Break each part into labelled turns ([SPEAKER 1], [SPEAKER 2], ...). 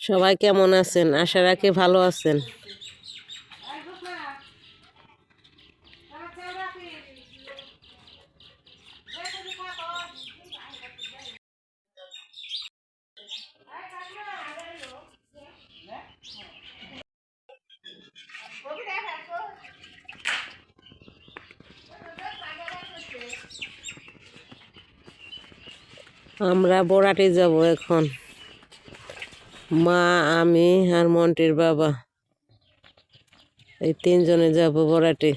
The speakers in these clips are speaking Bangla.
[SPEAKER 1] সবাই কেমন আছেন? আশা রাখি ভালো আছেন। আমরা বড়াটে যাব এখন। মা, আমি আর মন্টির বাবা। এই তিনজনে যাব বড়াটে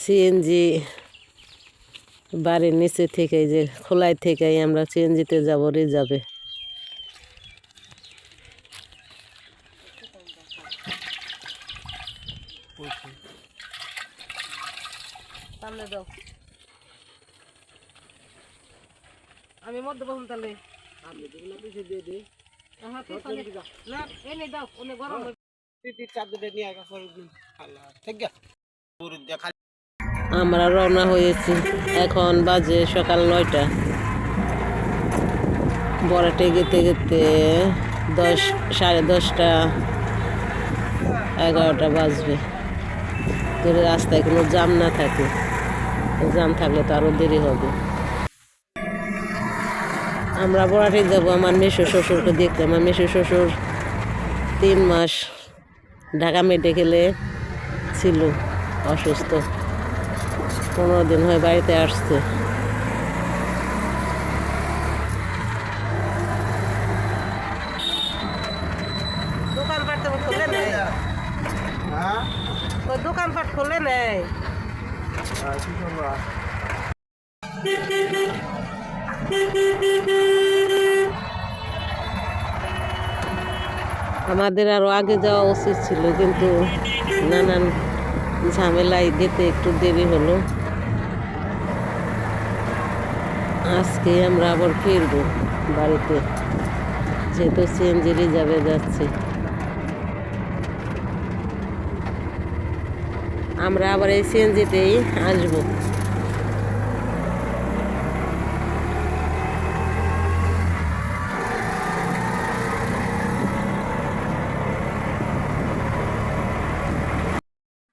[SPEAKER 1] সিএনজি বাড়ির নিচে থেকে যে খোলাই থেকেই আমরা সিএনজিতে যাব রিজার্ভে। আমি মধ্যে বসুন তাহলে আমরা রওনা হয়েছি। এখন বাজে সকাল নয়টা। বড়াটে গেতে গেতে দশ, সাড়ে দশটা, এগারোটা বাজবে। যদি রাস্তায় কোনো জাম না থাকে জাম থাকলে তো আরও দেরি হবে। আমরা বড়াটে যাব আমার মেশো শ্বশুরকে দেখতে। আমার মেশো শ্বশুর তিন মাস ঢাকা মেটে মেডিকেলে ছিল অসুস্থ। পনেরো দিন হয় বাড়িতে আসছে। দোকানপাট তো খুলে নেই।
[SPEAKER 2] হ্যাঁ?
[SPEAKER 1] ওই আমাদের আরও আগে যাওয়া উচিত ছিল, কিন্তু নানান ঝামেলায় যেতে একটু দেরি হলো। আজকে আমরা আবার ফিরবো বাড়িতে, যেহেতু সিএনজি রিজার্ভে যাচ্ছি। আমরা আবার এই সিএনজিতেই আসব।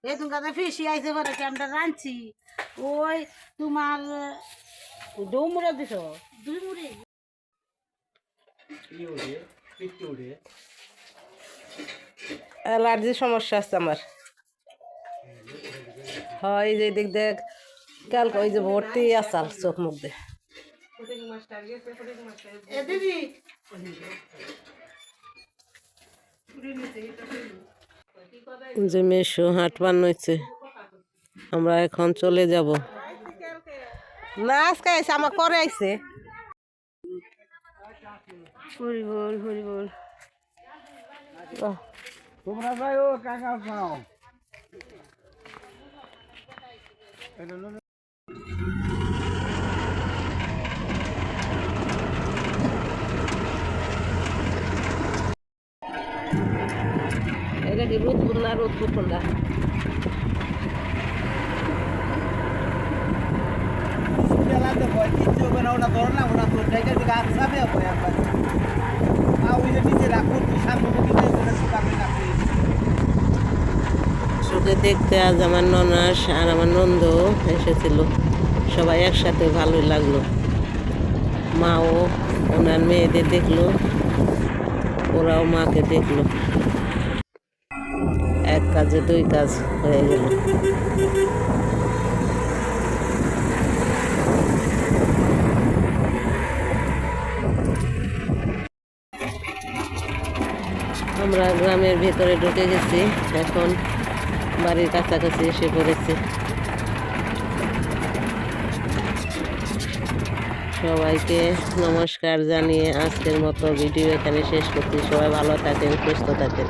[SPEAKER 3] এই দোকানে ফিসি আইছে বলে কি আমরা রাঁধছি। ওই তোমার দিছ?
[SPEAKER 2] উঠে পিঠে উঠে
[SPEAKER 1] অ্যালার্জির সমস্যা আছে আমার। হয় এই যে দিক দেখ কালকে ওই যে ভর্তি আসাল চোখ মুখ দিয়ে। যে মেশো হাট বানাইছে আমরা এখন চলে যাব। না আজকে আইসে আমার করে আইছে। হরি বল হরি বল।
[SPEAKER 2] তোমরা যাই ও কাকা পাও এটা নো
[SPEAKER 1] এটা কি রোদপুর না রোদপুর কোনটা
[SPEAKER 2] চালাতে ভয় কিছু হবে না ওটা ধর না ওটা তোর জায়গা থেকে আসবে ভয় একবার আ ওই যে নিচে রাখো তুই সামনে দিকে ওটা না
[SPEAKER 1] সুখে দেখতে আজ আমার ননাস আর আমার নন্দ এসেছিল। সবাই একসাথে ভালোই লাগল। মাও ওনার মেয়েদের দেখল ওরাও মাকে দেখল। এক কাজে, দুই কাজ হয়ে গেল। আমরা গ্রামের ভেতরে ঢুকে গেছি, এখন বাড়ির কাছাকাছি এসে পড়েছি। সবাইকে নমস্কার জানিয়ে আজকের মতো ভিডিও এখানে শেষ করছি। সবাই ভালো থাকেন, সুস্থ থাকেন।